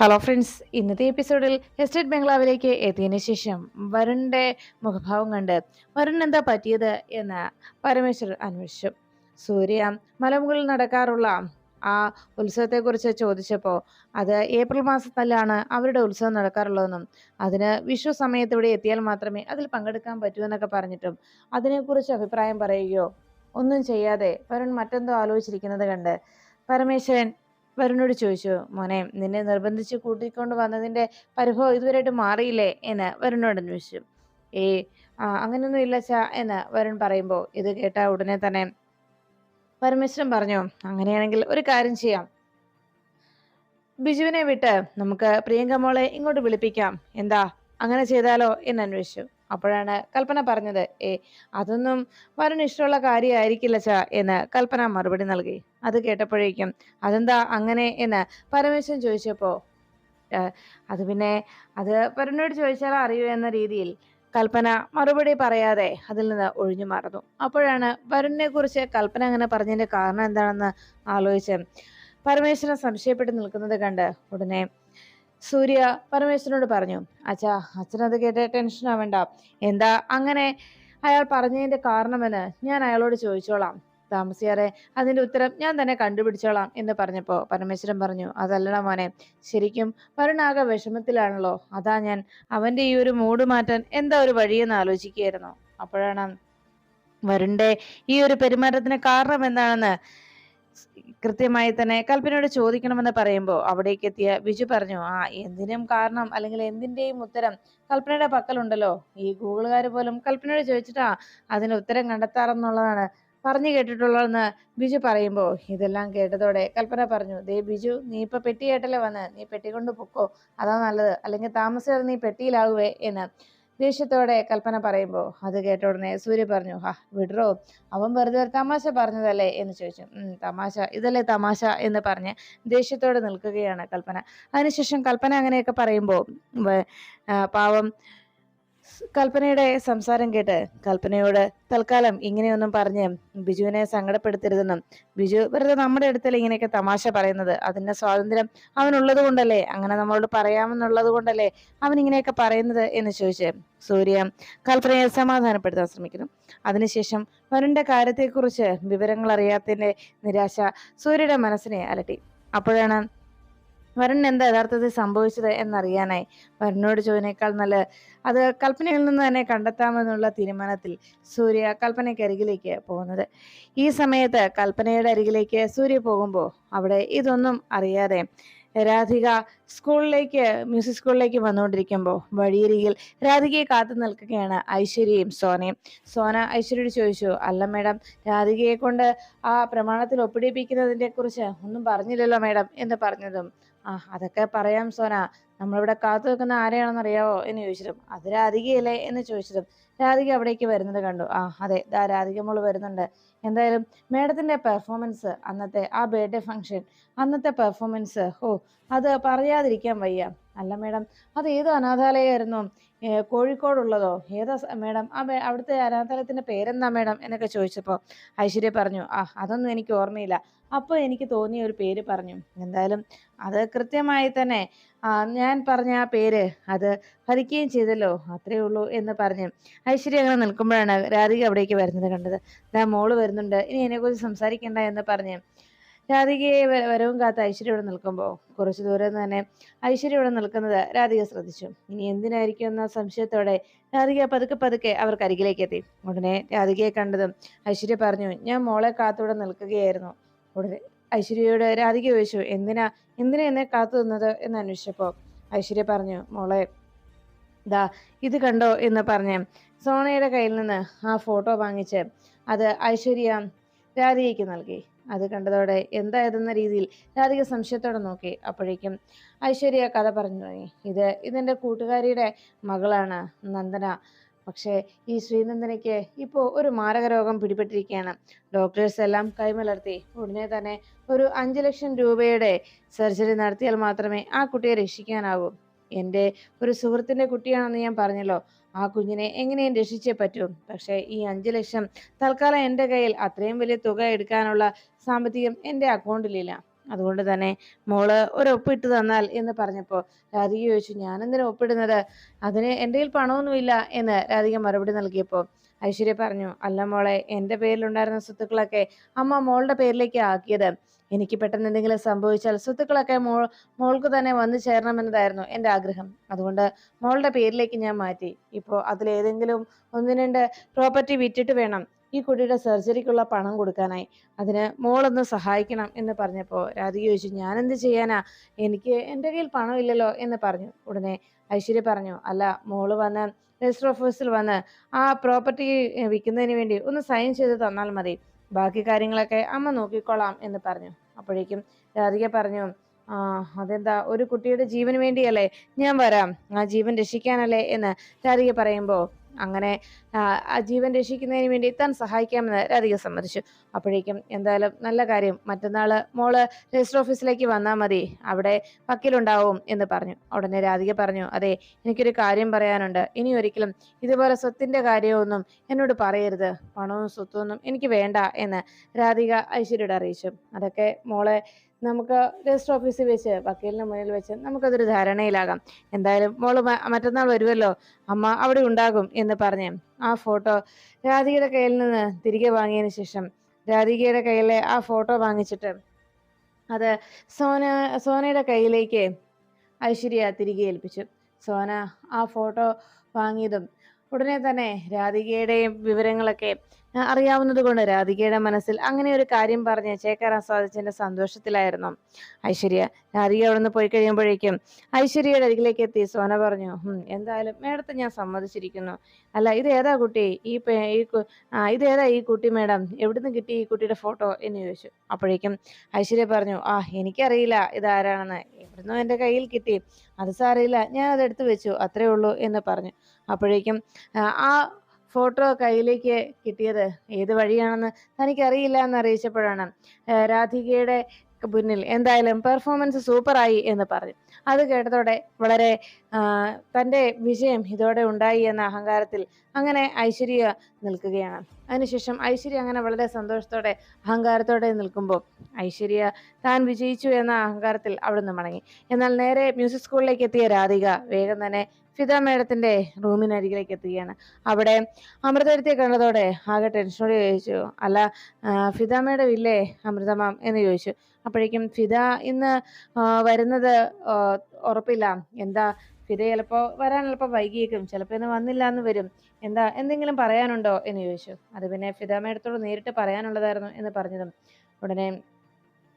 Hello friends ഇന്നത്തെ എപ്പിസോഡിൽ estate ബംഗ്ലാവിലേക്ക് എത്തിയതിനു ശേഷം വരുണിന്റെ മുഖഭാവം കണ്ട് വരുൺ എന്താ പറ്റിയത് എന്ന് പരമേശ്വർ അന്വേഷിച്ചു. സൂര്യ മലമുകളിൽ നടക്കാറുള്ള ആ ഉത്സവത്തെക്കുറിച്ച് ചോദിച്ചപ്പോൾ അത് ഏപ്രിൽ മാസത്തിലാണ് അവരുടെ ഉത്സവം നടക്കാറുള്ളതെന്നും അതിന് വിഷു സമയത്ത് ഇവിടെ എത്തിയാൽ മാത്രമേ അതിൽ പങ്കെടുക്കാൻ പറ്റൂ എന്നൊക്കെ പറഞ്ഞിട്ടും അതിനെക്കുറിച്ച് അഭിപ്രായം പറയുകയോ ഒന്നും ചെയ്യാതെ വരുൺ മറ്റെന്തോ ആലോചിച്ചിരിക്കുന്നത് കണ്ട് പരമേശ്വരൻ വരുണോട് ചോദിച്ചു മോനെ നിന്നെ നിർബന്ധിച്ച് കൂട്ടിക്കൊണ്ട് വന്നതിന്റെ പരിഭവം ഇതുവരെയായിട്ട് മാറിയില്ലേ? എന്ന് വരുണോട് അന്വേഷിച്ചു ഏ ആ അങ്ങനെയൊന്നും ഇല്ല ചാ എന്ന് വരുൺ പറയുമ്പോൾ ഇത് കേട്ട ഉടനെ തന്നെ പരമേശ്വരൻ പറഞ്ഞു അങ്ങനെയാണെങ്കിൽ ഒരു കാര്യം ചെയ്യാം. ബിജുവിനെ വിട്ട് നമുക്ക് പ്രിയങ്ക മോളെ ഇങ്ങോട്ട് വിളിപ്പിക്കാം. എന്താ അങ്ങനെ ചെയ്താലോ? എന്ന് അന്വേഷിച്ചു. അപ്പോഴാണ് കൽപ്പന പറഞ്ഞത് ഏ അതൊന്നും വരുണ് ഇഷ്ടമുള്ള കാര്യമായിരിക്കില്ല ചാ എന്ന് കൽപ്പന മറുപടി നൽകി. അത് കേട്ടപ്പോഴേക്കും അതെന്താ അങ്ങനെ എന്ന് പരമേശ്വരൻ ചോദിച്ചപ്പോ അത് പിന്നെ അത് വരുണോട് ചോദിച്ചാൽ അറിയൂ എന്ന രീതിയിൽ കൽപ്പന മറുപടി പറയാതെ അതിൽ നിന്ന് ഒഴിഞ്ഞു മാറുന്നു. അപ്പോഴാണ് വരുണിനെ കുറിച്ച് കൽപ്പന അങ്ങനെ പറഞ്ഞതിന്റെ കാരണം എന്താണെന്ന് ആലോചിച്ച് പരമേശ്വരൻ സംശയപ്പെട്ട് നിൽക്കുന്നത് കണ്ട് ഉടനെ സൂര്യ പരമേശ്വരനോട് പറഞ്ഞു അച്ഛാ അച്ഛനത് കേട്ട് ടെൻഷൻ ആവണ്ട. എന്താ അങ്ങനെ അയാൾ പറഞ്ഞതിന്റെ കാരണമെന്ന് ഞാൻ അയാളോട് ചോദിച്ചോളാം. താമസിയാറെ അതിന്റെ ഉത്തരം ഞാൻ തന്നെ കണ്ടുപിടിച്ചോളാം എന്ന് പറഞ്ഞപ്പോൾ പരമേശ്വരൻ പറഞ്ഞു അതല്ലടാ മോനെ ശരിക്കും വരുണാകെ വിഷമത്തിലാണല്ലോ. അതാ ഞാൻ അവന്റെ ഈ ഒരു മൂഡ് മാറ്റാൻ എന്താ ഒരു വഴിയെന്ന് ആലോചിക്കുകയായിരുന്നു. അപ്പോഴാണ് വരുണിന്റെ ഈ ഒരു പെരുമാറ്റത്തിന് കാരണം എന്താണെന്ന് കൃത്യമായി തന്നെ കൽപ്പനയോട് ചോദിക്കണമെന്ന് പറയുമ്പോൾ അവിടേക്ക് എത്തിയ ബിജു പറഞ്ഞു ആ എന്തിനും കാരണം അല്ലെങ്കിൽ എന്തിന്റെയും ഉത്തരം കൽപ്പനയുടെ പക്കലുണ്ടല്ലോ. ഈ ഗൂഗിളുകാർ പോലും കൽപ്പനയോട് ചോദിച്ചിട്ടാ അതിന് ഉത്തരം കണ്ടെത്താറെന്നുള്ളതാണ് പറഞ്ഞു കേട്ടിട്ടുള്ളതെന്ന് ബിജു പറയുമ്പോൾ ഇതെല്ലാം കേട്ടതോടെ കൽപ്പന പറഞ്ഞു ദേ ബിജു നീ ഇപ്പൊ പെട്ടിയേട്ടല്ലേ വന്ന്? നീ പെട്ടി കൊണ്ട് പൊക്കോ. അതാ നല്ലത്. അല്ലെങ്കിൽ താമസിയാതെ നീ പെട്ടിയിലാകുവേ എന്ന്. ദേഷ്യത്തോടെ കൽപ്പന പറയുമ്പോൾ അത് കേട്ട ഉടനെ സൂര്യ പറഞ്ഞു ഹാ വിടറോ? അവൻ വെറുതെ ഒരു തമാശ പറഞ്ഞതല്ലേ? എന്ന് ചോദിച്ചു. തമാശ ഇതല്ലേ തമാശ? എന്ന് പറഞ്ഞ് ദേഷ്യത്തോടെ നിൽക്കുകയാണ് കൽപ്പന. അതിനുശേഷം കൽപ്പന അങ്ങനെയൊക്കെ പറയുമ്പോൾ പാവം കൽപ്പനയുടെ സംസാരം കേട്ട് കൽപ്പനയോട് തൽക്കാലം ഇങ്ങനെയൊന്നും പറഞ്ഞ് ബിജുവിനെ സങ്കടപ്പെടുത്തരുതെന്നും ബിജു വെറുതെ നമ്മുടെ അടുത്തല്ലേ ഇങ്ങനെയൊക്കെ തമാശ പറയുന്നത്? അതിന്റെ സ്വാതന്ത്ര്യം അവനുള്ളത് കൊണ്ടല്ലേ? അങ്ങനെ നമ്മളോട് പറയാമെന്നുള്ളത് കൊണ്ടല്ലേ അവൻ ഇങ്ങനെയൊക്കെ പറയുന്നത് എന്ന് ചോദിച്ച് സൂര്യ കൽപ്പനയെ സമാധാനപ്പെടുത്താൻ ശ്രമിക്കുന്നു. അതിനുശേഷം വരുണിന്റെ കാര്യത്തെക്കുറിച്ച് വിവരങ്ങൾ അറിയാത്തതിന്റെ നിരാശ സൂര്യയുടെ മനസ്സിനെ അലട്ടി. അപ്പോഴാണ് വരുൺ എന്താ യഥാർത്ഥത്തിൽ സംഭവിച്ചത് എന്നറിയാനായി. വരുണിനോട് ചോദിനേക്കാൾ നല്ല അത് കൽപ്പനയിൽ നിന്ന് തന്നെ കണ്ടെത്താമെന്നുള്ള തീരുമാനത്തിൽ സൂര്യ കൽപ്പനയ്ക്ക് അരികിലേക്ക് പോകുന്നത്. ഈ സമയത്ത് കൽപ്പനയുടെ അരികിലേക്ക് സൂര്യ പോകുമ്പോൾ അവിടെ ഇതൊന്നും അറിയാതെ രാധിക സ്കൂളിലേക്ക് മ്യൂസിക് സ്കൂളിലേക്ക് വന്നുകൊണ്ടിരിക്കുമ്പോൾ വഴിയരികിൽ രാധികയെ കാത്തു നിൽക്കുകയാണ് ഐശ്വര്യയും സോനയും. സോന ഐശ്വര്യയോട് ചോദിച്ചു അല്ല മേഡം രാധികയെ കൊണ്ട് ആ പ്രമാണത്തിൽ ഒപ്പിടിപ്പിക്കുന്നതിനെ കുറിച്ച് ഒന്നും പറഞ്ഞില്ലല്ലോ മേഡം എന്ന് പറഞ്ഞതും ആ അതൊക്കെ പറയാം സോന. നമ്മളിവിടെ കാത്തു നിൽക്കുന്ന ആരെയാണെന്ന് അറിയാവോ എന്ന് ചോദിച്ചതും അത് രാധികയല്ലേ എന്ന് ചോദിച്ചതും രാധിക അവിടേക്ക് വരുന്നത് കണ്ടു. ആ അതെ ദാ രാധിക മോൾ വരുന്നുണ്ട്. എന്തായാലും മേഡത്തിന്റെ പെർഫോമൻസ് അന്നത്തെ ആ ബർത്ത്ഡേ ഫംഗ്ഷൻ അന്നത്തെ പെർഫോമൻസ് ഓ അത് പറയാതിരിക്കാൻ വയ്യ. അല്ല മേഡം അത് ഏത് അനാഥാലയമായിരുന്നു കോഴിക്കോടുള്ളതോ? ഏതാ മേഡം ആ അവിടുത്തെ അനാഥാലയത്തിന്റെ പേരെന്താ മേഡം? എന്നൊക്കെ ചോദിച്ചപ്പോൾ ഐശ്വര്യ പറഞ്ഞു ആ അതൊന്നും എനിക്ക് ഓർമ്മയില്ല. അപ്പോൾ എനിക്ക് തോന്നിയ ഒരു പേര് പറഞ്ഞു. എന്തായാലും അത് കൃത്യമായി തന്നെ ഞാൻ പറഞ്ഞ ആ പേര് അത് ഭരിക്കുകയും ചെയ്തല്ലോ അത്രേ ഉള്ളൂ എന്ന് പറഞ്ഞ് ഐശ്വര്യ അങ്ങനെ നിൽക്കുമ്പോഴാണ് രാധിക അവിടേക്ക് വരുന്നത് കണ്ടത്. ദാ മോൾ വരുന്നുണ്ട് ഇനി എന്നെക്കുറിച്ച് സംസാരിക്കണ്ട എന്ന് പറഞ്ഞ് രാധികയെ വരവും കാത്ത ഐശ്വര്യ ഇവിടെ നിൽക്കുമ്പോൾ കുറച്ചു ദൂരം തന്നെ ഐശ്വര്യ ഇവിടെ നിൽക്കുന്നത് രാധിക ശ്രദ്ധിച്ചു. ഇനി എന്തിനായിരിക്കും എന്ന സംശയത്തോടെ രാധിക പതുക്കെ പതുക്കെ അവർക്ക് അരികിലേക്ക് എത്തി. ഉടനെ രാധികയെ കണ്ടതും ഐശ്വര്യ പറഞ്ഞു ഞാൻ മോളെ കാത്തൂടെ നിൽക്കുകയായിരുന്നു. ഉടനെ ഐശ്വര്യയോട് രാധിക ചോദിച്ചു എന്തിനാ എന്തിനാ എന്നെ കാത്തു നിന്നത്? എന്ന് അന്വേഷിച്ചപ്പോൾ ഐശ്വര്യ പറഞ്ഞു മോളെ ദാ ഇത് കണ്ടോ? എന്ന് പറഞ്ഞ് സോണയുടെ കയ്യിൽ നിന്ന് ആ ഫോട്ടോ വാങ്ങിച്ച് അത് ഐശ്വര്യ രാധികയ്ക്ക് നൽകി. അത് കണ്ടതോടെ എന്തായതെന്ന രീതിയിൽ രാധിക സംശയത്തോടെ നോക്കി. അപ്പോഴേക്കും ഐശ്വര്യ കഥ പറഞ്ഞു തുടങ്ങി. ഇത് ഇതെന്റെ കൂട്ടുകാരിയുടെ മകളാണ് നന്ദന. പക്ഷേ ഈ ശ്രീനന്ദനയ്ക്ക് ഇപ്പോൾ ഒരു മാരക രോഗം പിടിപെട്ടിരിക്കുകയാണ്. ഡോക്ടേഴ്സ് എല്ലാം കൈമലർത്തി. ഉടനെ തന്നെ ഒരു അഞ്ച് ലക്ഷം രൂപയുടെ സർജറി നടത്തിയാൽ മാത്രമേ ആ കുട്ടിയെ രക്ഷിക്കാനാവൂ. എന്റെ ഒരു സുഹൃത്തിന്റെ കുട്ടിയാണെന്ന് ഞാൻ പറഞ്ഞല്ലോ. ആ കുഞ്ഞിനെ എങ്ങനെയും രക്ഷിച്ചേ പറ്റൂ. പക്ഷേ ഈ അഞ്ചു ലക്ഷം തൽക്കാലം എന്റെ കയ്യിൽ അത്രയും വലിയ തുക എടുക്കാനുള്ള സാമ്പത്തികം എന്റെ അക്കൗണ്ടിലില്ല. അതുകൊണ്ട് തന്നെ മോൾ ഒരു ഒപ്പിട്ട് തന്നാൽ എന്ന് പറഞ്ഞപ്പോൾ രാധിക ചോദിച്ചു ഞാനെന്തിനാ ഒപ്പിടുന്നത്? അതിന് എന്റെ കയ്യിൽ പണമൊന്നുമില്ല എന്ന് രാധിക മറുപടി നൽകിയപ്പോൾ ഐശ്വര്യ പറഞ്ഞു അല്ല മോളെ എന്റെ പേരിലുണ്ടായിരുന്ന സ്വത്തുക്കളൊക്കെ അമ്മ മോളുടെ പേരിലേക്ക് ആക്കിയത്. എനിക്ക് പെട്ടെന്ന് എന്തെങ്കിലും സംഭവിച്ചാൽ സ്വത്തുക്കളൊക്കെ മോൾ മോൾക്ക് തന്നെ വന്നു ചേരണമെന്നതായിരുന്നു എന്റെ ആഗ്രഹം. അതുകൊണ്ട് മോളുടെ പേരിലേക്ക് ഞാൻ മാറ്റി. ഇപ്പോൾ അതിലേതെങ്കിലും ഒന്ന് രണ്ട് പ്രോപ്പർട്ടി വിറ്റിട്ട് വേണം. ഈ കുട്ടിയുടെ സർജറിക്കുള്ള പണം കൊടുക്കാനായി. അതിന് മോളൊന്ന് സഹായിക്കണം എന്ന് പറഞ്ഞപ്പോൾ രാധിക ചോദിച്ചു ഞാനെന്ത് ചെയ്യാനാ? എനിക്ക് എന്റെ കയ്യിൽ പണമില്ലല്ലോ എന്ന് പറഞ്ഞു. ഉടനെ ഐശ്വര്യ പറഞ്ഞു അല്ല മോൾ വന്ന് രജിസ്റ്റർ ഓഫീസിൽ വന്ന് ആ പ്രോപ്പർട്ടി വിൽക്കുന്നതിന് വേണ്ടി ഒന്ന് സൈൻ ചെയ്ത് തന്നാൽ മതി. ബാക്കി കാര്യങ്ങളൊക്കെ അമ്മ നോക്കിക്കോളാം എന്ന് പറഞ്ഞു. അപ്പോഴേക്കും രാധിക പറഞ്ഞു ആ അതെന്താ? ഒരു കുട്ടിയുടെ ജീവന് വേണ്ടിയല്ലേ ഞാൻ വരാം. ആ ജീവൻ രക്ഷിക്കാനല്ലേ? എന്ന് രാധിക പറയുമ്പോൾ അങ്ങനെ ജീവൻ രക്ഷിക്കുന്നതിന് വേണ്ടി താൻ സഹായിക്കാമെന്ന് രാധിക സമ്മതിച്ചു. അപ്പോഴേക്കും എന്തായാലും നല്ല കാര്യം. മറ്റന്നാൾ മോൾ രജിസ്റ്റർ ഓഫീസിലേക്ക് വന്നാൽ മതി. അവിടെ വക്കീലുണ്ടാവും എന്ന് പറഞ്ഞു. ഉടനെ രാധിക പറഞ്ഞു അതെ എനിക്കൊരു കാര്യം പറയാനുണ്ട്. ഇനി ഒരിക്കലും ഇതുപോലെ സ്വത്തിന്റെ കാര്യമൊന്നും എന്നോട് പറയരുത്. പണവും സ്വത്തൊന്നും എനിക്ക് വേണ്ട എന്ന് രാധിക ഐശ്വര്യയോട് അറിയിച്ചു. അതൊക്കെ മോളെ നമുക്ക് രജിസ്റ്റർ ഓഫീസിൽ വെച്ച് വക്കീലിന് മുന്നിൽ വെച്ച് നമുക്കതൊരു ധാരണയിലാകാം. എന്തായാലും മോൾ മറ്റന്നാൾ വരുമല്ലോ അമ്മ അവിടെ ഉണ്ടാകും എന്ന് പറഞ്ഞ് ആ ഫോട്ടോ രാധികയുടെ കയ്യിൽ നിന്ന് തിരികെ വാങ്ങിയതിന് ശേഷം രാധികയുടെ കയ്യിലെ ആ ഫോട്ടോ വാങ്ങിച്ചിട്ട് അത് സോന സോനയുടെ കയ്യിലേക്ക് ഐശ്വര്യ തിരികെ ഏൽപ്പിച്ചു. സോന ആ ഫോട്ടോ വാങ്ങിയതും ഉടനെ തന്നെ രാധികയുടെയും വിവരങ്ങളൊക്കെ അറിയാവുന്നത് കൊണ്ട് രാധികയുടെ മനസ്സിൽ അങ്ങനെ ഒരു കാര്യം പറഞ്ഞ് ചേക്കാറാൻ സാധിച്ചതിന്റെ സന്തോഷത്തിലായിരുന്നു. ഐശ്വര്യ രാധിക അവിടെ നിന്ന് പോയി കഴിയുമ്പോഴേക്കും ഐശ്വര്യയുടെ അരികിലേക്ക് എത്തി. സോന പറഞ്ഞു എന്തായാലും മേഡത്തെ ഞാൻ സമ്മതിച്ചിരിക്കുന്നു. അല്ല ഇത് ഏതാ കുട്ടി? ഈ ഈ ഇത് ഏതാ ഈ കുട്ടി മേഡം? എവിടുന്ന് കിട്ടി ഈ കുട്ടിയുടെ ഫോട്ടോ? എന്ന് ചോദിച്ചു. അപ്പോഴേക്കും ഐശ്വര്യ പറഞ്ഞു ആ എനിക്കറിയില്ല ഇതാരാണെന്ന്. എവിടുന്നോ എന്റെ കയ്യിൽ കിട്ടി. അത് സാറിയില്ല ഞാൻ അത് എടുത്തു വെച്ചു. അത്രേ ഉള്ളൂ എന്ന് പറഞ്ഞു. അപ്പോഴേക്കും ആ ഫോട്ടോ കയ്യിലേക്ക് കിട്ടിയത് ഏത് വഴിയാണെന്ന് തനിക്കറിയില്ല എന്ന് അറിയിച്ചപ്പോഴാണ് രാധികയുടെ മുന്നിൽ എന്തായാലും പെർഫോമൻസ് സൂപ്പറായി എന്ന് പറഞ്ഞു. അത് കേട്ടതോടെ വളരെ തന്റെ വിജയം ഇതോടെ ഉണ്ടായി എന്ന അഹങ്കാരത്തിൽ അങ്ങനെ ഐശ്വര്യ നിൽക്കുകയാണ്. അതിനുശേഷം ഐശ്വര്യ അങ്ങനെ വളരെ സന്തോഷത്തോടെ അഹങ്കാരത്തോടെ നിൽക്കുമ്പോൾ ഐശ്വര്യ താൻ വിജയിച്ചു എന്ന അഹങ്കാരത്തിൽ അവിടുന്ന് മടങ്ങി. എന്നാൽ നേരെ മ്യൂസിക് സ്കൂളിലേക്ക് എത്തിയ രാധിക വേഗം തന്നെ ഫിദ മേഡത്തിന്റെ റൂമിനരികിലേക്ക് എത്തുകയാണ്. അവിടെ അമൃതരുത്തിയെ കണ്ടതോടെ ആകെ ടെൻഷനോട് ചോദിച്ചു. അല്ല ഫിദ മേഡം ഇല്ലേ? അമൃതമാം എന്ന് ചോദിച്ചു. അപ്പോഴേക്കും ഫിദ ഇന്ന് വരുന്നത് ഉറപ്പില്ല. എന്താ ഫിദ ചിലപ്പോൾ വരാൻ ചിലപ്പോൾ വൈകിയേക്കും. ചിലപ്പോൾ ഇന്ന് വന്നില്ല എന്ന് വരും. എന്താ എന്തെങ്കിലും പറയാനുണ്ടോ? എന്ന് ചോദിച്ചു. അത് പിന്നെ ഫിദ മേഡത്തോട് നേരിട്ട് പറയാനുള്ളതായിരുന്നു എന്ന് പറഞ്ഞതും ഉടനെ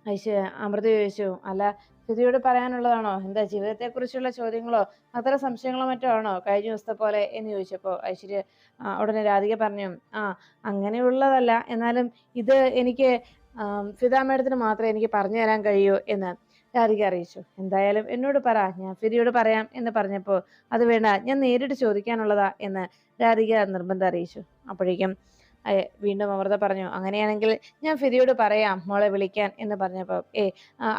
ഐശ്വ അമൃത ചോദിച്ചു. അല്ല സ്ഥിതിയോട് പറയാനുള്ളതാണോ? എന്താ ജീവിതത്തെക്കുറിച്ചുള്ള ചോദ്യങ്ങളോ അത്ര സംശയങ്ങളോ മറ്റോ ആണോ? കഴിഞ്ഞ ദിവസത്തെ പോലെ എന്ന് ചോദിച്ചപ്പോൾ ഐശ്വര്യ ഉടനെ രാധിക പറഞ്ഞു ആ അങ്ങനെയുള്ളതല്ല. എന്നാലും ഇത് എനിക്ക് ഫിദ മേഡത്തിന് മാത്രമേ എനിക്ക് പറഞ്ഞു തരാൻ കഴിയൂ എന്ന് രാധിക അറിയിച്ചു. എന്തായാലും എന്നോട് പറ ഞാൻ ഫിദിയോട് പറയാം എന്ന് പറഞ്ഞപ്പോൾ അത് വേണ്ട ഞാൻ നേരിട്ട് ചോദിക്കാനുള്ളതാ എന്ന് രാധിക നിർബന്ധം അറിയിച്ചു. അപ്പോഴേക്കും വീണ്ടും അമൃത പറഞ്ഞു അങ്ങനെയാണെങ്കിൽ ഞാൻ ഫിദിയോട് പറയാം മോളെ വിളിക്കാൻ എന്ന് പറഞ്ഞപ്പോൾ ഏ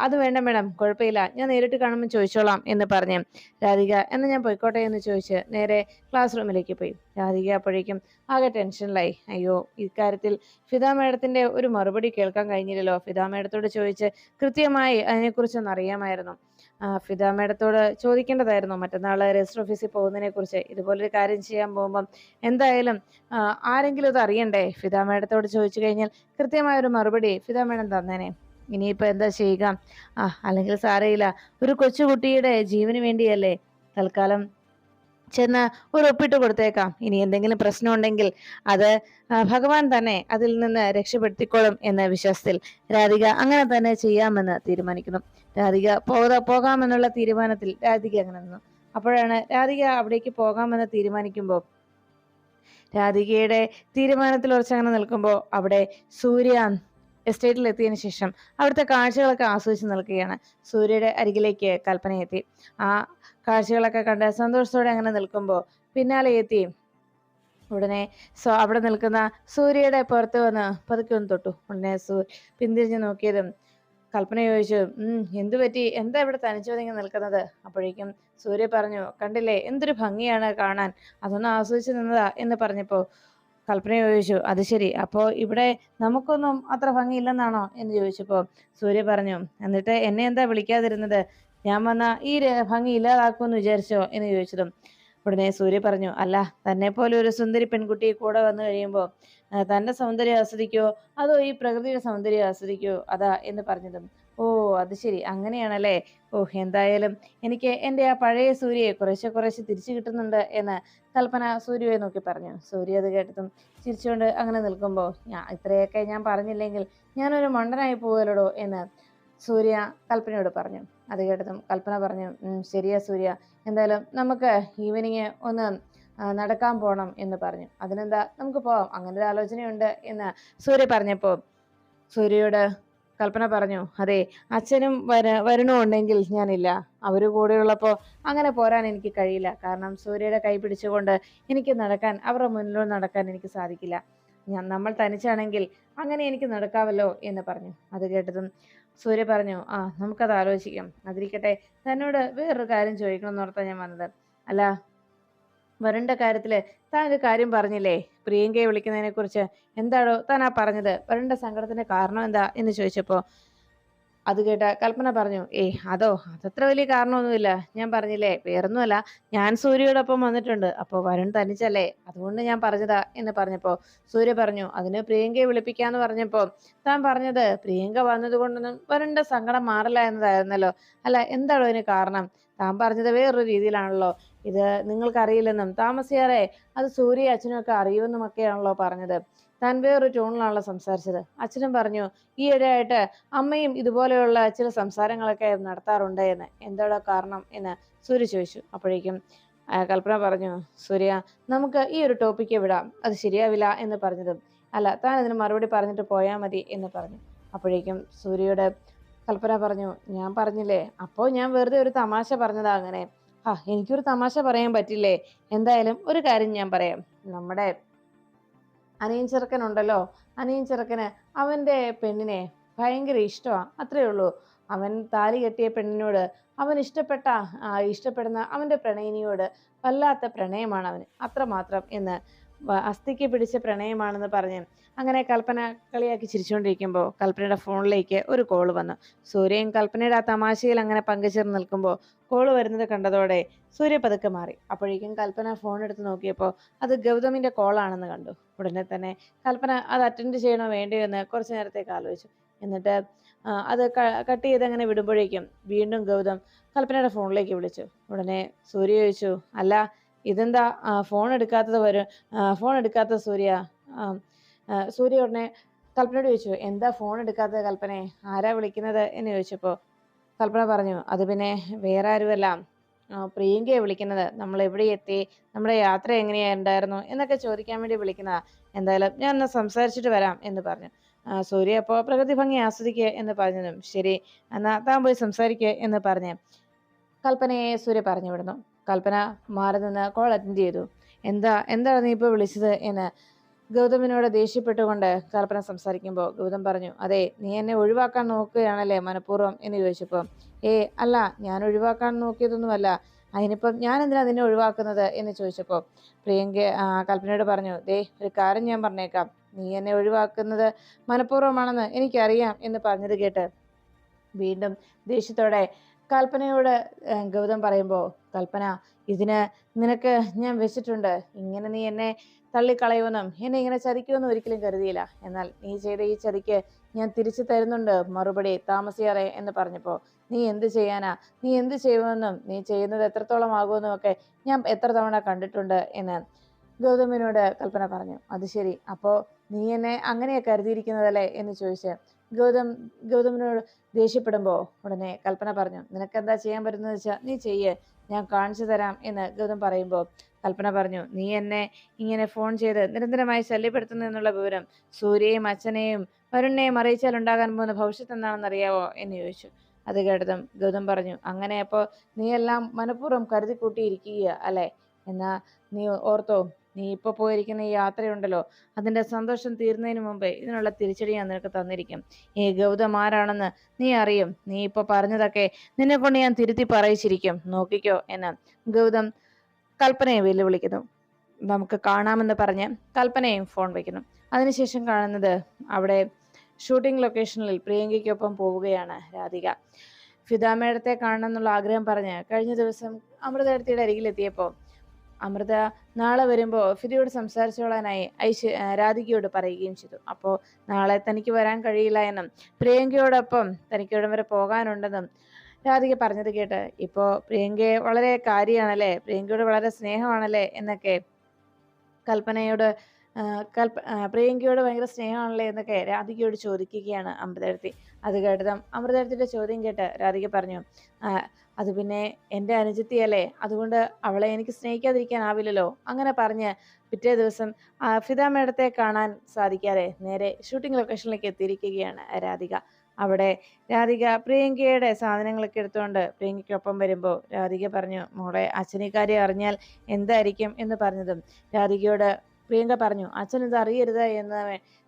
അത് വേണ്ട മേഡം കുഴപ്പമില്ല ഞാൻ നേരിട്ട് കാണുമ്പോൾ ചോദിച്ചോളാം എന്ന് പറഞ്ഞു. രാധിക എന്ന് ഞാൻ പോയിക്കോട്ടെ എന്ന് ചോദിച്ച് നേരെ ക്ലാസ് റൂമിലേക്ക് പോയി. രാധിക അപ്പോഴേക്കും ആകെ ടെൻഷനിലായി. അയ്യോ ഇക്കാര്യത്തിൽ ഫിദ മേഡത്തിന്റെ ഒരു മറുപടി കേൾക്കാൻ കഴിഞ്ഞില്ലല്ലോ ഫിദ മേഡത്തോട് ചോദിച്ച് കൃത്യമായി അതിനെക്കുറിച്ചൊന്ന് അറിയാമായിരുന്നു. ഫിദ മേഡത്തോട് ചോദിക്കേണ്ടതായിരുന്നു മറ്റന്നാൾ രജിസ്റ്റർ ഓഫീസിൽ പോകുന്നതിനെ കുറിച്ച് ഇതുപോലൊരു കാര്യം ചെയ്യാൻ പോകുമ്പം എന്തായാലും ആരെങ്കിലും ഇത് അറിയണ്ടേ? ഫിദ മേഡത്തോട് ചോദിച്ചു കഴിഞ്ഞാൽ കൃത്യമായ ഒരു മറുപടി ഫിദ മേഡം തന്നേനെ. ഇനിയിപ്പോൾ എന്താ ചെയ്യുക? ആ അല്ലെങ്കിൽ സാരയില്ല. ഒരു കൊച്ചുകുട്ടിയുടെ ജീവന് വേണ്ടിയല്ലേ തൽക്കാലം ചെന്ന് ഒരു ഒപ്പിട്ട് കൊടുത്തേക്കാം. ഇനി എന്തെങ്കിലും പ്രശ്നം ഉണ്ടെങ്കിൽ അത് ഭഗവാൻ തന്നെ അതിൽ നിന്ന് രക്ഷപ്പെടുത്തിക്കോളും എന്ന വിശ്വാസത്തിൽ രാധിക അങ്ങനെ തന്നെ ചെയ്യാമെന്ന് തീരുമാനിക്കുന്നു. രാധിക പോകാ പോകാമെന്നുള്ള തീരുമാനത്തിൽ രാധിക അങ്ങനെ നിന്നു. അപ്പോഴാണ് രാധിക അവിടേക്ക് പോകാമെന്ന് തീരുമാനിക്കുമ്പോൾ രാധികയുടെ തീരുമാനത്തിൽ ഉറച്ചങ്ങനെ നിൽക്കുമ്പോൾ അവിടെ സൂര്യ എസ്റ്റേറ്റിൽ എത്തിയതിനു ശേഷം അവിടുത്തെ കാഴ്ചകളൊക്കെ ആസ്വദിച്ച് നിൽക്കുകയാണ്. സൂര്യയുടെ അരികിലേക്ക് കൽപ്പന എത്തി ആ കാഴ്ചകളൊക്കെ കണ്ട് സന്തോഷത്തോടെ അങ്ങനെ നിൽക്കുമ്പോൾ പിന്നാലെ എത്തി. ഉടനെ സോ അവിടെ നിൽക്കുന്ന സൂര്യയുടെ പുറത്ത് വന്ന് പതുക്കെ ഒന്ന് തൊട്ടു. ഉടനെ സൂ പിന്തിരിഞ്ഞ് നോക്കിയതും കൽപ്പന ചോദിച്ചു എന്തു പറ്റി? എന്താ ഇവിടെ തനിച്ചു നിൽക്കുന്നത്? അപ്പോഴേക്കും സൂര്യ പറഞ്ഞു കണ്ടില്ലേ എന്തൊരു ഭംഗിയാണ് കാണാൻ. അതൊന്ന് ആസ്വദിച്ച് നിന്നതാ എന്ന് പറഞ്ഞപ്പോൾ കൽപ്പന ചോദിച്ചു അത് ശരി അപ്പോൾ ഇവിടെ നമുക്കൊന്നും അത്ര ഭംഗിയില്ലെന്നാണോ? എന്ന് ചോദിച്ചപ്പോൾ സൂര്യ പറഞ്ഞു എന്നിട്ട് എന്നെ എന്താ വിളിക്കാതിരുന്നത്? ഞാൻ വന്ന ഈ ഭംഗി ഇല്ലാതാക്കുമെന്ന് വിചാരിച്ചോ? എന്ന് ചോദിച്ചതും ഉടനെ സൂര്യ പറഞ്ഞു അല്ല തന്നെ പോലെ ഒരു സുന്ദരി പെൺകുട്ടി കൂടെ വന്നു കഴിയുമ്പോൾ തന്റെ സൗന്ദര്യം ആസ്വദിക്കോ? അതോ ഈ പ്രകൃതിയുടെ സൗന്ദര്യം ആസ്വദിക്കോ? അതാ എന്ന് പറഞ്ഞതും. ഓ അത് ശരി. അങ്ങനെയാണല്ലേ? ഓ എന്തായാലും എനിക്ക് എന്റെ ആ പഴയ സൂര്യയെ കുറേശ്ശെ കുറേശ്ശെ തിരിച്ചു കിട്ടുന്നുണ്ട് എന്ന് കൽപ്പന സൂര്യയെ നോക്കി പറഞ്ഞു. സൂര്യ അത് കേട്ടതും ചിരിച്ചുകൊണ്ട് അങ്ങനെ നിൽക്കുമ്പോൾ ഞാൻ ഇത്രയൊക്കെ ഞാൻ പറഞ്ഞില്ലെങ്കിൽ ഞാനൊരു മണ്ടനായി പോകലടോ എന്ന് സൂര്യ കൽപ്പനയോട് പറഞ്ഞു. അത് കേട്ടതും കൽപ്പന പറഞ്ഞു ശരിയാ സൂര്യ. എന്തായാലും നമുക്ക് ഈവനിങ് ഒന്ന് നടക്കാൻ പോകണം എന്ന് പറഞ്ഞു. അതിനെന്താ? നമുക്ക് പോവാം. അങ്ങനെ ഒരു ആലോചനയുണ്ട് എന്ന് സൂര്യ പറഞ്ഞപ്പോൾ സൂര്യയോട് കൽപ്പന പറഞ്ഞു അതെ അച്ഛനും വര വരണമുണ്ടെങ്കിൽ ഞാനില്ല. അവർ കൂടെയുള്ളപ്പോൾ അങ്ങനെ പോരാൻ എനിക്ക് കഴിയില്ല. കാരണം സൂര്യയുടെ കൈ പിടിച്ചുകൊണ്ട് എനിക്ക് നടക്കാൻ അവരുടെ മുന്നിലൂടെ നടക്കാൻ എനിക്ക് സാധിക്കില്ല. ഞാൻ നമ്മൾ തനിച്ചാണെങ്കിൽ അങ്ങനെ എനിക്ക് നടക്കാവല്ലോ എന്ന് പറഞ്ഞു. അത് കേട്ടതും സൂര്യ പറഞ്ഞു ആ നമുക്കത് ആലോചിക്കാം. അതിരിക്കട്ടെ. തന്നോട് വേറൊരു കാര്യം ചോദിക്കണം എന്നോർത്താ ഞാൻ വന്നത്. അല്ല വരുണ്ട കാര്യത്തിൽ താൻ ഒരു കാര്യം പറഞ്ഞില്ലേ? പ്രിയങ്കയെ വിളിക്കുന്നതിനെ കുറിച്ച് എന്താണോ താൻ ആ പറഞ്ഞത്? വരുണ്ട സങ്കടത്തിന്റെ കാരണം എന്താ? എന്ന് ചോദിച്ചപ്പോ അത് കേട്ട കൽപ്പന പറഞ്ഞു ഏയ് അതോ അതത്ര വലിയ കാരണമൊന്നുമില്ല. ഞാൻ പറഞ്ഞില്ലേ വേറൊന്നുമല്ല ഞാൻ സൂര്യയോടൊപ്പം വന്നിട്ടുണ്ട് അപ്പോൾ വരുൺ തനിച്ചല്ലേ അതുകൊണ്ട് ഞാൻ പറഞ്ഞതാ എന്ന് പറഞ്ഞപ്പോ സൂര്യ പറഞ്ഞു അതിന് പ്രിയങ്കയെ വിളിപ്പിക്കാന്ന് പറഞ്ഞപ്പോ താൻ പറഞ്ഞത് പ്രിയങ്ക വന്നത് കൊണ്ടൊന്നും വരുണിന്റെ സങ്കടം മാറില്ല എന്നതായിരുന്നല്ലോ. അല്ല എന്താണോ അതിന് കാരണം? താൻ പറഞ്ഞത് വേറൊരു രീതിയിലാണല്ലോ. ഇത് നിങ്ങൾക്കറിയില്ലെന്നും താമസിയാറെ അത് സൂര്യ അച്ഛനും ഒക്കെ അറിയുമെന്നും ഒക്കെയാണല്ലോ പറഞ്ഞത്. താൻ വേറൊരു ടോണിലാണല്ലോ സംസാരിച്ചത്. അച്ഛനും പറഞ്ഞു ഈയിടെയായിട്ട് അമ്മയും ഇതുപോലെയുള്ള ചില സംസാരങ്ങളൊക്കെ നടത്താറുണ്ട് എന്ന്. എന്താണോ കാരണം? എന്ന് സൂര്യ ചോദിച്ചു. അപ്പോഴേക്കും കൽപ്പന പറഞ്ഞു സൂര്യ നമുക്ക് ഈ ഒരു ടോപ്പിക്ക് വിടാം. അത് ശരിയാവില്ല എന്ന് പറഞ്ഞതും. അല്ല താൻ അതിന് മറുപടി പറഞ്ഞിട്ട് പോയാൽ മതി എന്ന് പറഞ്ഞു. അപ്പോഴേക്കും സൂര്യയുടെ കൽപ്പന പറഞ്ഞു ഞാൻ പറഞ്ഞില്ലേ? അപ്പോൾ ഞാൻ വെറുതെ ഒരു തമാശ പറഞ്ഞതാ അങ്ങനെ. ആ എനിക്കൊരു തമാശ പറയാൻ പറ്റില്ലേ? എന്തായാലും ഒരു കാര്യം ഞാൻ പറയാം. നമ്മുടെ അനിയൻ ചെറുക്കനുണ്ടല്ലോ. അവന്റെ പെണ്ണിനെ ഭയങ്കര ഇഷ്ടമാണ് അത്രയേ ഉള്ളൂ. അവൻ താലി കെട്ടിയ പെണ്ണിനോട് അവൻ ഇഷ്ടപ്പെട്ട ഇഷ്ടപ്പെടുന്ന അവന്റെ പ്രണയിനിയോട് വല്ലാത്ത പ്രണയമാണ് അവന്. അത്രമാത്രം എന്ന് അസ്ഥിക്ക് പിടിച്ച പ്രണയമാണെന്ന് പറഞ്ഞ് അങ്ങനെ കൽപ്പന കളിയാക്കി ചിരിച്ചുകൊണ്ടിരിക്കുമ്പോൾ കൽപ്പനയുടെ ഫോണിലേക്ക് ഒരു കോൾ വന്നു. സൂര്യൻ കൽപ്പനയുടെ ആ തമാശയിൽ അങ്ങനെ പങ്കുചേർന്ന് നിൽക്കുമ്പോൾ കോൾ വരുന്നത് കണ്ടതോടെ സൂര്യ പതുക്കെ മാറി. അപ്പോഴേക്കും കൽപ്പന ഫോൺ എടുത്ത് നോക്കിയപ്പോൾ അത് ഗൗതമിന്റെ കോളാണെന്ന് കണ്ടു. ഉടനെ തന്നെ കൽപ്പന അത് അറ്റൻഡ് ചെയ്യണോ വേണ്ടയോ എന്ന് കുറച്ച് നേരത്തേക്ക് ആലോചിച്ചു. എന്നിട്ട് അത് കട്ട് ചെയ്ത് അങ്ങനെ വിടുമ്പോഴേക്കും വീണ്ടും ഗൗതം കൽപ്പനയുടെ ഫോണിലേക്ക് വിളിച്ചു. ഉടനെ സൂര്യ ചോദിച്ചു അല്ല ഇതെന്താ? ഫോൺ എടുക്കാത്തത് വരും ഫോൺ എടുക്കാത്ത സൂര്യ. സൂര്യ ഉടനെ കൽപ്പനയോട് ചോദിച്ചു എന്താ ഫോൺ എടുക്കാത്തത് കൽപ്പനെ? ആരാ വിളിക്കുന്നത്? എന്ന് ചോദിച്ചപ്പോൾ കൽപ്പന പറഞ്ഞു അത് പിന്നെ വേറെ ആരുമല്ല. പ്രിയങ്കയെ വിളിക്കുന്നത്. നമ്മൾ എവിടെ എത്തി? നമ്മുടെ യാത്ര എങ്ങനെയുണ്ടായിരുന്നു എന്നൊക്കെ ചോദിക്കാൻ വേണ്ടി വിളിക്കുന്നതാ. എന്തായാലും ഞാൻ ഒന്ന് സംസാരിച്ചിട്ട് വരാം എന്ന് പറഞ്ഞു. സൂര്യ അപ്പോൾ പ്രകൃതി ഭംഗി ആസ്വദിക്കുക എന്ന് പറഞ്ഞതും ശരി എന്നാ താൻ പോയി സംസാരിക്കുക എന്ന് പറഞ്ഞ് കൽപ്പനയെ സൂര്യ പറഞ്ഞു വിടുന്നു. കൽപ്പന മാറി നിന്ന് കോൾ അറ്റൻഡ് ചെയ്തു. എന്താ എന്താണ് നീ ഇപ്പോൾ വിളിച്ചത്? എന്ന് ഗൗതമിനോട് ദേഷ്യപ്പെട്ടുകൊണ്ട് കൽപ്പന സംസാരിക്കുമ്പോൾ ഗൗതം പറഞ്ഞു അതെ നീ എന്നെ ഒഴിവാക്കാൻ നോക്കുകയാണല്ലേ മനഃപൂർവം? എന്ന് ചോദിച്ചപ്പോൾ ഏ അല്ല ഞാൻ ഒഴിവാക്കാൻ നോക്കിയതൊന്നുമല്ല. അതിനിപ്പം ഞാൻ എന്തിനാ നിന്നെ ഒഴിവാക്കുന്നത്? എന്ന് ചോദിച്ചപ്പോൾ പ്രിയങ്ക കൽപ്പനയോട് പറഞ്ഞു ദേ ഒരു കാര്യം ഞാൻ പറഞ്ഞേക്കാം. നീ എന്നെ ഒഴിവാക്കുന്നത് മനഃപൂർവമാണെന്ന് എനിക്കറിയാം എന്ന് പറഞ്ഞത് കേട്ട് വീണ്ടും ദേഷ്യത്തോടെ കൽപ്പനയോട് ഗൗതം പറയുമ്പോൾ കൽപ്പന ഇതിന് നിനക്ക് ഞാൻ വെച്ചിട്ടുണ്ട്. ഇങ്ങനെ നീ എന്നെ തള്ളിക്കളയുമെന്നും എന്നെ ഇങ്ങനെ ചതിക്കുമെന്നും ഒരിക്കലും കരുതിയില്ല. എന്നാൽ നീ ചെയ്ത ഈ ചതിക്ക് ഞാൻ തിരിച്ചു തരുന്നുണ്ട്. മറുപടി താമസിയാറെ എന്ന് പറഞ്ഞപ്പോൾ നീ എന്ത് ചെയ്യാനാ? നീ എന്ത് ചെയ്യുമെന്നും നീ ചെയ്യുന്നത് എത്രത്തോളം ആകുമെന്നും ഒക്കെ ഞാൻ എത്ര തവണ കണ്ടിട്ടുണ്ട് എന്ന് ഗൗതമിനോട് കൽപ്പന പറഞ്ഞു. അത് ശരി. അപ്പോൾ നീ എന്നെ അങ്ങനെയാ കരുതിയിരിക്കുന്നതല്ലേ? എന്ന് ചോദിച്ച് ഗൗതം ഗൗതമിനോട് ദേഷ്യപ്പെടുമ്പോൾ ഉടനെ കൽപ്പന പറഞ്ഞു നിനക്ക് എന്താ ചെയ്യാൻ പറ്റുന്നത് വെച്ചാൽ നീ ചെയ്യേ ഞാൻ കാണിച്ചു തരാം എന്ന് ഗൗതം പറയുമ്പോൾ കൽപ്പന പറഞ്ഞു നീ എന്നെ ഇങ്ങനെ ഫോൺ ചെയ്ത് നിരന്തരമായി ശല്യപ്പെടുത്തുന്നു എന്നുള്ള വിവരം സൂര്യയും അച്ഛനെയും വരുണിനെയും അറിയിച്ചാൽ ഉണ്ടാകാൻ പോകുന്ന ഭവിഷ്യത്ത് എന്താണെന്ന് അറിയാവോ? എന്ന് ചോദിച്ചു. അത് കേട്ടതും ഗൗതം പറഞ്ഞു അങ്ങനെ അപ്പോൾ നീ എല്ലാം മനഃപൂർവം കരുതി കൂട്ടിയിരിക്കുക അല്ലേ? എന്നാ നീ ഓർത്തോ നീ ഇപ്പൊ പോയിരിക്കുന്ന ഈ യാത്രയുണ്ടല്ലോ അതിന്റെ സന്തോഷം തീർന്നതിന് മുമ്പേ ഇതിനുള്ള തിരിച്ചടി ഞാൻ നിനക്ക് തന്നിരിക്കും. ഈ ഗൗതം ആരാണെന്ന് നീ അറിയും. നീ ഇപ്പൊ പറഞ്ഞതൊക്കെ നിന്നെ കൊണ്ട് ഞാൻ തിരുത്തി പറയിച്ചിരിക്കും. നോക്കിക്കോ എന്ന് ഗൗതം കൽപ്പനയെ വെല്ലുവിളിക്കുന്നു. നമുക്ക് കാണാമെന്ന് പറഞ്ഞ് കൽപ്പനയും ഫോൺ വയ്ക്കുന്നു. അതിനുശേഷം കാണുന്നത് അവിടെ ഷൂട്ടിംഗ് ലൊക്കേഷനിൽ പ്രിയങ്കയ്ക്കൊപ്പം പോവുകയാണ് രാധിക. ഫിദാമേടത്തെ കാണണം എന്നുള്ള ആഗ്രഹം പറഞ്ഞ് കഴിഞ്ഞ ദിവസം അമൃതയുടെ അരികിലെത്തിയപ്പോൾ അമൃത നാളെ വരുമ്പോൾ ഫിദിയോട് സംസാരിച്ചോളാനായി ഐശ് രാധികയോട് പറയുകയും ചെയ്തു. അപ്പോൾ നാളെ തനിക്ക് വരാൻ കഴിയില്ല എന്നും പ്രിയങ്കയോടൊപ്പം തനിക്ക് ഇവിടം വരെ പോകാനുണ്ടെന്നും രാധിക പറഞ്ഞത് കേട്ട് ഇപ്പോൾ പ്രിയങ്കയെ വളരെ കാര്യമാണല്ലേ പ്രിയങ്കയോട് വളരെ സ്നേഹമാണല്ലേ എന്നൊക്കെ കൽപ്പനയോട് കൽപ്പ പ്രിയങ്കയോട് ഭയങ്കര സ്നേഹമാണല്ലേ എന്നൊക്കെ രാധികയോട് ചോദിക്കുകയാണ് അമൃതരത്തി അത് കേട്ടതും അമൃതരത്തിന്റെ ചോദ്യം കേട്ട് രാധിക പറഞ്ഞു അത് പിന്നെ എന്റെ അനുജത്തിയല്ലേ? അതുകൊണ്ട് അവളെ എനിക്ക് സ്നേഹിക്കാതിരിക്കാനാവില്ലല്ലോ. അങ്ങനെ പറഞ്ഞ് പിറ്റേ ദിവസം ഫിദ മേഡത്തെ കാണാൻ സാധിക്കാതെ നേരെ ഷൂട്ടിംഗ് ലൊക്കേഷനിലേക്ക് എത്തിയിരിക്കുകയാണ് രാധിക. അവിടെ രാധിക പ്രിയങ്കയുടെ സാധനങ്ങളൊക്കെ എടുത്തുകൊണ്ട് പ്രിയങ്കയ്ക്കൊപ്പം വരുമ്പോൾ രാധിക പറഞ്ഞു മോളെ അച്ഛനിക്കാരെ അറിഞ്ഞാൽ എന്തായിരിക്കും? എന്ന് പറഞ്ഞതും രാധികയോട് പ്രിയങ്ക പറഞ്ഞു അച്ഛൻ ഇത് അറിയരുത് എന്ന്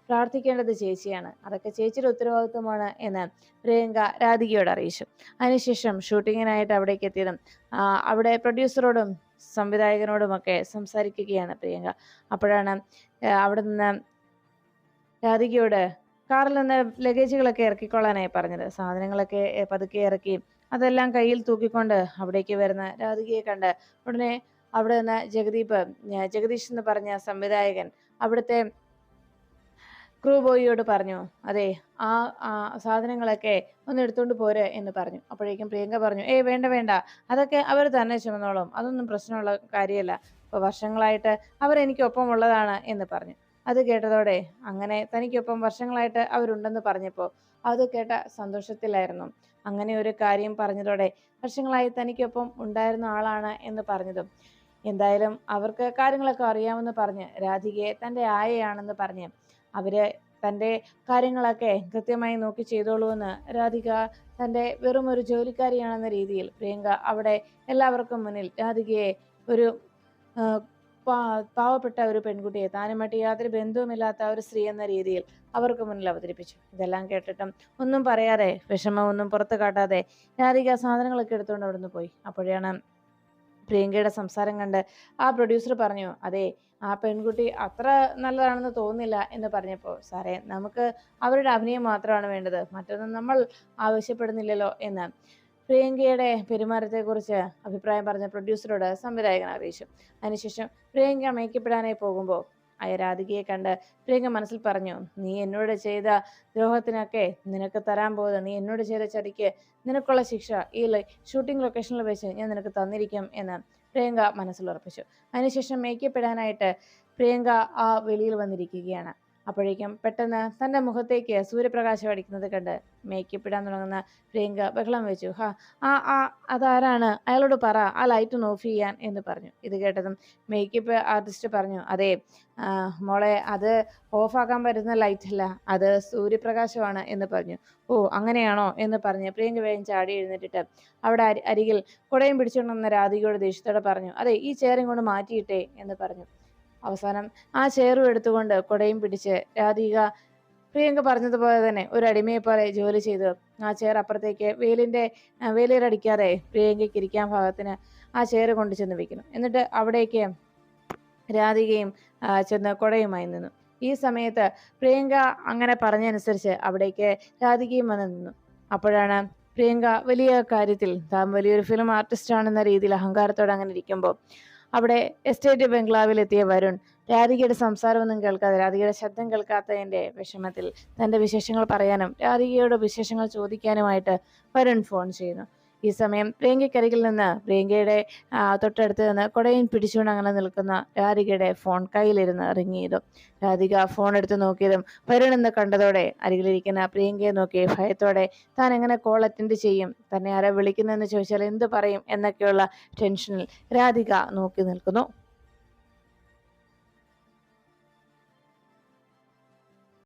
പ്രാർത്ഥിക്കേണ്ടത് ചേച്ചിയാണ്. അതൊക്കെ ചേച്ചിയുടെ ഉത്തരവാദിത്വമാണ് എന്ന് പ്രിയങ്ക രാധികയോട് അറിയിച്ചു. അതിനുശേഷം ഷൂട്ടിങ്ങിനായിട്ട് അവിടേക്ക് എത്തിയതും അവിടെ പ്രൊഡ്യൂസറോടും സംവിധായകനോടുമൊക്കെ സംസാരിക്കുകയാണ് പ്രിയങ്ക. അപ്പോഴാണ് അവിടെ നിന്ന് രാധികയോട് കാറിൽ നിന്ന് ലഗേജുകളൊക്കെ ഇറക്കിക്കൊള്ളാനായി പറഞ്ഞത്. സാധനങ്ങളൊക്കെ പതുക്കെ ഇറക്കി അതെല്ലാം കയ്യിൽ തൂക്കിക്കൊണ്ട് അവിടേക്ക് വരുന്ന രാധികയെ കണ്ട് ഉടനെ അവിടെ നിന്ന് ജഗദീപ് ജഗദീഷ് എന്ന് പറഞ്ഞ സംവിധായകൻ അവിടുത്തെ ക്രൂ ബോയിയോട് പറഞ്ഞു അതെ ആ ആ സാധനങ്ങളൊക്കെ ഒന്ന് എടുത്തുകൊണ്ട് പോരെ എന്ന് പറഞ്ഞു. അപ്പോഴേക്കും പ്രിയങ്ക പറഞ്ഞു ഏയ് വേണ്ട വേണ്ട അതൊക്കെ അവർ തന്നെ ചുമന്നോളും അതൊന്നും പ്രശ്നമുള്ള കാര്യമല്ല. ഇപ്പോൾ വർഷങ്ങളായിട്ട് അവർ എനിക്കൊപ്പം ഉള്ളതാണ് എന്ന് പറഞ്ഞു. അത് കേട്ടതോടെ അങ്ങനെ തനിക്കൊപ്പം വർഷങ്ങളായിട്ട് അവരുണ്ടെന്ന് പറഞ്ഞപ്പോൾ അത് കേട്ട സന്തോഷത്തിലായിരുന്നു. അങ്ങനെ ഒരു കാര്യം പറഞ്ഞതോടെ വർഷങ്ങളായി തനിക്കൊപ്പം ഉണ്ടായിരുന്ന ആളാണ് എന്ന് പറഞ്ഞതും എന്തായാലും അവർക്ക് കാര്യങ്ങളൊക്കെ അറിയാമെന്ന് പറഞ്ഞ് രാധികയെ തന്റെ ആയയാണെന്ന് പറഞ്ഞ് അവർ തന്റെ കാര്യങ്ങളൊക്കെ കൃത്യമായി നോക്കി ചെയ്തോളൂ എന്ന് രാധിക തന്റെ വെറും ഒരു ജോലിക്കാരിയാണെന്ന രീതിയിൽ പ്രിയങ്ക അവിടെ എല്ലാവർക്കും മുന്നിൽ രാധികയെ ഒരു പാവപ്പെട്ട ഒരു പെൺകുട്ടിയെ താനുമായിട്ട് യാതൊരു ബന്ധവുമില്ലാത്ത ഒരു സ്ത്രീ എന്ന രീതിയിൽ അവർക്ക് മുന്നിൽ അവതരിപ്പിച്ചു. ഇതെല്ലാം കേട്ടിട്ടും ഒന്നും പറയാതെ വിഷമമൊന്നും പുറത്ത് കാട്ടാതെ രാധിക സാധനങ്ങളൊക്കെ എടുത്തുകൊണ്ട് അവിടുന്ന് പോയി. അപ്പോഴാണ് പ്രിയങ്കയുടെ സംസാരം കണ്ട് ആ പ്രൊഡ്യൂസർ പറഞ്ഞു അതെ ആ പെൺകുട്ടി അത്ര നല്ലതാണെന്ന് തോന്നുന്നില്ല എന്ന് പറഞ്ഞപ്പോൾ സാറേ നമുക്ക് അവരുടെ അഭിനയം മാത്രമാണ് വേണ്ടത്. മറ്റൊന്നും നമ്മൾ ആവശ്യപ്പെടുന്നില്ലല്ലോ എന്ന് പ്രിയങ്കയുടെ പെരുമാറ്റത്തെക്കുറിച്ച് അഭിപ്രായം പറഞ്ഞ പ്രൊഡ്യൂസറോട് സംവിധായകൻ അറിയിച്ചു അതിനുശേഷം പ്രിയങ്ക മേക്കപ്പെടാനായി പോകുമ്പോൾ അയ രാധികയെ കണ്ട് പ്രിയങ്ക മനസ്സിൽ പറഞ്ഞു നീ എന്നോട് ചെയ്ത ദ്രോഹത്തിനൊക്കെ നിനക്ക് തരാൻ പോകുന്നത് നീ എന്നോട് ചെയ്ത ചതിക്ക് നിനക്കുള്ള ശിക്ഷ ഈ ഷൂട്ടിംഗ് ലൊക്കേഷനിൽ വെച്ച് ഞാൻ നിനക്ക് തന്നിരിക്കും എന്ന് പ്രിയങ്ക മനസ്സിലുറപ്പിച്ചു. അതിനുശേഷം മേക്കപ്പ് ഇടാനായിട്ട് പ്രിയങ്ക ആ വെളിയിൽ വന്നിരിക്കുകയാണ്. അപ്പോഴേക്കും പെട്ടെന്ന് തന്റെ മുഖത്തേക്ക് സൂര്യപ്രകാശം അടിക്കുന്നത് കണ്ട് മേക്കപ്പ് ഇടാൻ തുടങ്ങുന്ന പ്രിയങ്ക ബഹളം വെച്ചു. ഹാ ആ ആ അതാരാണ്? അയാളോട് പറ ആ ലൈറ്റ് ഒന്ന് ഓഫ് ചെയ്യാൻ എന്ന് പറഞ്ഞു. ഇത് കേട്ടതും മേക്കപ്പ് ആർട്ടിസ്റ്റ് പറഞ്ഞു അതെ മോളെ അത് ഓഫാക്കാൻ പറ്റുന്ന ലൈറ്റല്ല അത് സൂര്യപ്രകാശമാണ് എന്ന് പറഞ്ഞു. ഓ അങ്ങനെയാണോ? എന്ന് പറഞ്ഞ് പ്രിയങ്ക വേഗം ചാടി എഴുന്നേറ്റിട്ട് അവിടെ അരികിൽ കുടയും പിടിച്ചുകൊണ്ടുവന്ന രാധികയോട് ദേഷ്യത്തോടെ പറഞ്ഞു അതെ ഈ ചെയറിങ്ങോട്ട് കൊണ്ട് മാറ്റിയിട്ടേ എന്ന് പറഞ്ഞു. അവസാനം ആ ചെയറും എടുത്തുകൊണ്ട് കൊടയും പിടിച്ച് രാധിക പ്രിയങ്ക പറഞ്ഞതുപോലെ തന്നെ ഒരു അടിമയെ പോലെ ജോലി ചെയ്തു. ആ ചെയർ അപ്പുറത്തേക്ക് വെയിലിന്റെ വെയിലിറടിക്കാതെ പ്രിയങ്കയ്ക്ക് ഇരിക്കാൻ ഭാഗത്തിന് ആ ചെയർ കൊണ്ട് ചെന്ന് വെക്കുന്നു. എന്നിട്ട് അവിടേക്ക് രാധികയും ചെന്ന് കൊടയുമായി നിന്നു. ഈ സമയത്ത് പ്രിയങ്ക അങ്ങനെ പറഞ്ഞനുസരിച്ച് അവിടേക്ക് രാധികയും വന്ന് നിന്നു. അപ്പോഴാണ് പ്രിയങ്ക വലിയ കാര്യത്തിൽ താൻ വലിയൊരു ഫിലിം ആർട്ടിസ്റ്റ് ആണെന്ന രീതിയിൽ അഹങ്കാരത്തോടെ അങ്ങനെ ഇരിക്കുമ്പോൾ അവിടെ എസ്റ്റേറ്റ് ബംഗ്ലാവിലെത്തിയ വരുൺ രാധികയുടെ സംസാരമൊന്നും കേൾക്കാതെ രാധികയുടെ ശബ്ദം കേൾക്കാത്തതിന്റെ വിഷമത്തിൽ തന്റെ വിശേഷങ്ങൾ പറയാനും രാധികയോട് വിശേഷങ്ങൾ ചോദിക്കാനുമായിട്ട് വരുൺ ഫോൺ ചെയ്യുന്നു. ഈ സമയം പ്രിയങ്കയ്ക്കരികിൽ നിന്ന് പ്രിയങ്കയുടെ തൊട്ടടുത്ത് നിന്ന് കൊടയും പിടിച്ചുകൊണ്ട് അങ്ങനെ നിൽക്കുന്ന രാധികയുടെ ഫോൺ കയ്യിലിരുന്ന് ഇറങ്ങിയതും രാധിക ഫോൺ എടുത്ത് നോക്കിയതും വരുണെന്ന് കണ്ടതോടെ അരികിലിരിക്കുന്ന പ്രിയങ്കയെ നോക്കി ഭയത്തോടെ താൻ എങ്ങനെ കോൾ അറ്റൻഡ് ചെയ്യും? തന്നെ ആരാ വിളിക്കുന്നതെന്ന് ചോദിച്ചാൽ എന്ത് പറയും? എന്നൊക്കെയുള്ള ടെൻഷനിൽ രാധിക നോക്കി നിൽക്കുന്നു.